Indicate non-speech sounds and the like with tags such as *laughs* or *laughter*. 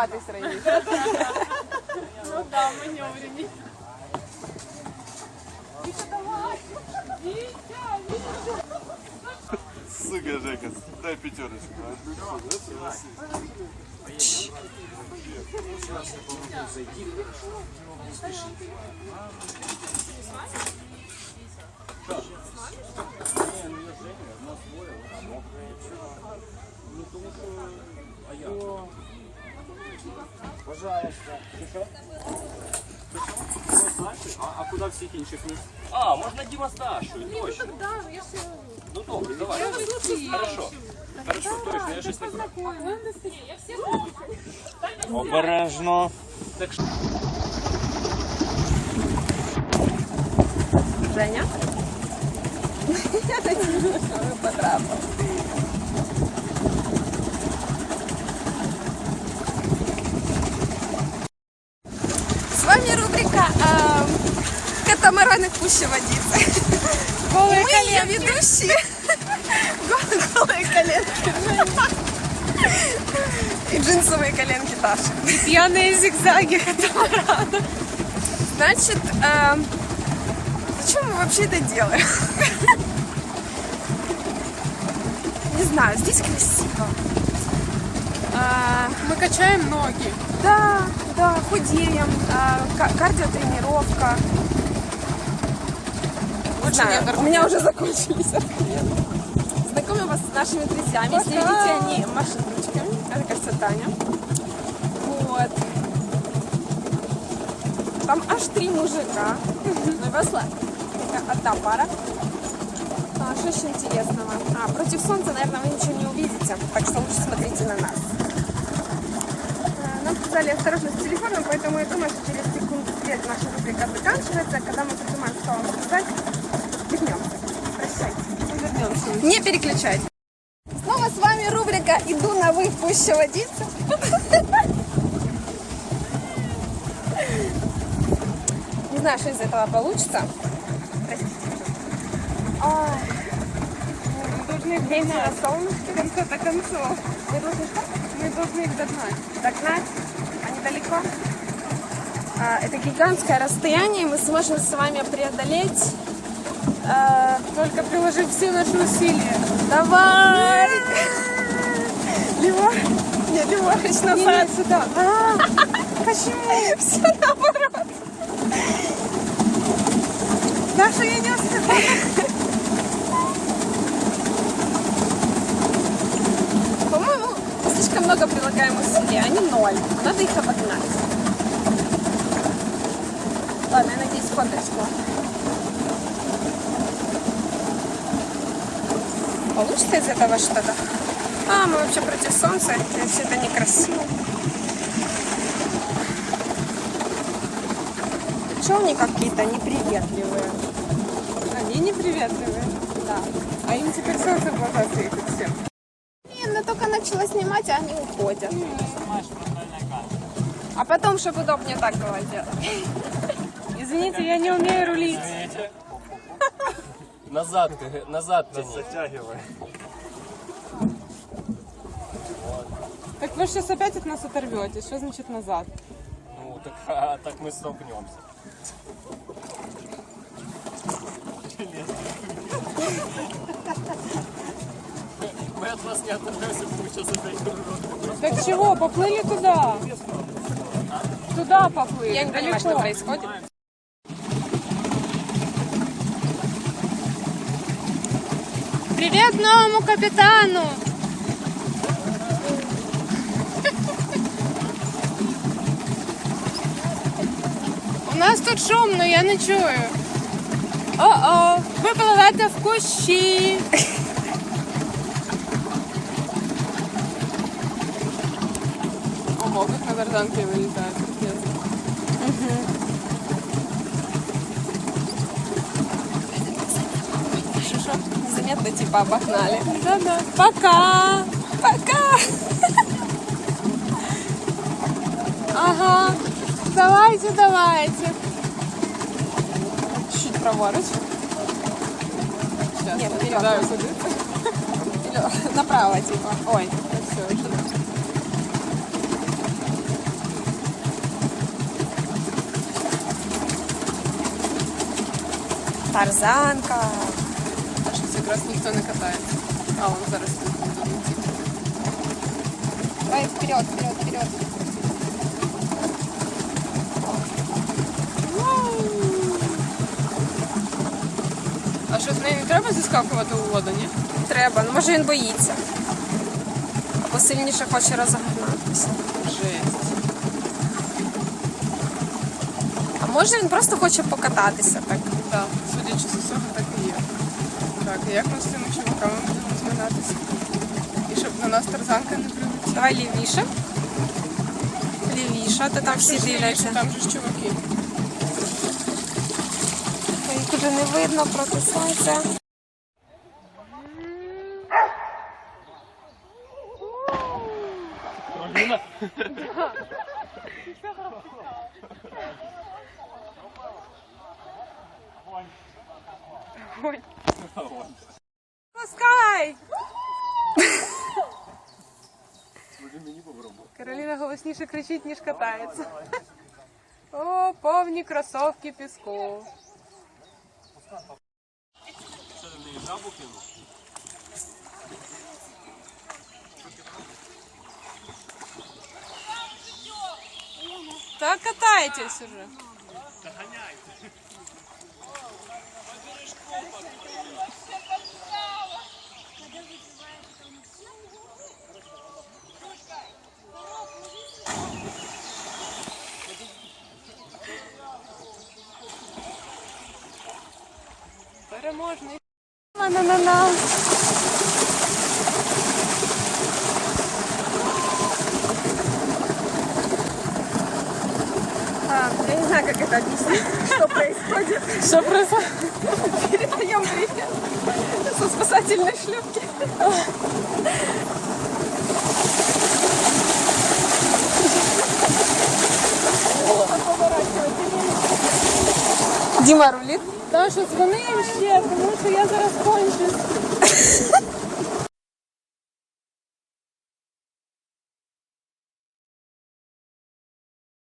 ховатись раніше. Ну да, маневрені. Сука, Жека, дай пятерочку. А, а куди всіх інших ні? А, можна Діма з Дашою, точно. Ну добре, давай. Хорошо. Хорошо, точно, я щось не прав. Обережно. Так що Женя? Я надію, що ви потрапили. «Катамараны в пуще водицы». Голые Мы ее ведущие. Гол- Голые коленки. И джинсовые коленки Даши. П'яні зигзаги катамарана. Значит, эм, зачем мы вообще это делаем? Не знаю, здесь красиво. А, Ми качаємо ноги. да, да, худеем, а, ка- кардиотренировка. Не знаю, у меня уже закончились ответы. Знакомлю вас с нашими друзьями. Если видите, они машут ручками. Это, кажется, Таня. Вот. Там аж три мужика. Ну. Только одна пара. А, что еще интересного? А, против солнца, наверное, вы ничего не увидите. Так что лучше смотрите на нас. А, Нам сказали осторожно с телефоном, поэтому я думаю, что через секунду свет наша рубрика заканчивается. Когда мы придумаем, что вам сказать. Не переключать. Снова с вами рубрика «Иду на вы пуще водиться». Не знаю, что из этого получится. Мы должны их догнать. на. В конце-то концов. Мы должны что? Мы должны их догнать. Догнать. Они далеко. А, это гигантское расстояние, мы сможем с вами преодолеть. А, Только приложив все наши усилия. давай! Леворуч. Нет, леворуч Не, назад. не, сюда. А, почему? Все наоборот. Даша, я не успеваю. По-моему, слишком много прилагаем усилий, они ноль. Надо их обогнать. Получится из этого что-то? А, мы вообще против солнца, и все это некрасиво. Челни какие-то неприветливые. Они неприветливые. Да. А им теперь солнце в глаза светит всем. Не, она только начала снимать, а они уходят. А потом, чтобы удобнее так было делать. Извините, я не умею рулить. Назад, назад тяни. Затягивай. Так вы сейчас опять от нас оторвете. Что значит назад? Ну, так, а, так мы столкнемся. Мы от вас не оторвемся, мы сейчас опять рулем. Так чего, поплыли туда? Туда поплыли. Я не понимаю, что далеко. происходит. Привет новому капитану! У нас тут шумно, я не чую. О-о, ви пливете в кущі. Ого, как на тарзанке вылетает. когда типа обогнали. Да-да. Пока! Пока! Ага. Давайте, давайте. Чуть-чуть проворочь. Сейчас. Нет, вперед. Направо, типа. Ой, ну все, уже. Тарзанка А щось якраз ніхто не катається. А, он зараз тут буде летіти. Давай вперед, вперед, вперед. А що з нею не треба зіскакувати у воду, ні? Треба, ну може він боїться. Або сильніше хоче розогнатися. Жесть. А може він просто хоче покататися так. Так, судячи з усього, так і є. Так, і як ми з цими чуваками будемо змагатися? І щоб на нас тарзанка не прилетіла. Давай лівіше. Лівіше, то там всі дивляться. Там же ж чуваки. Їх уже не видно проти сонця. Пускай! Кароліна голосніше кричить, ніж катається. О, повні кросовки піску. Так катаетесь уже. Переможний. На-на-на-на. А, я не знаю, как это объяснить, что происходит. Що происходит? Передаем привет со спасательной шлюпки. Дима рулит. Даша, дзвони їм ще, тому що я зараз кончусь. *laughs*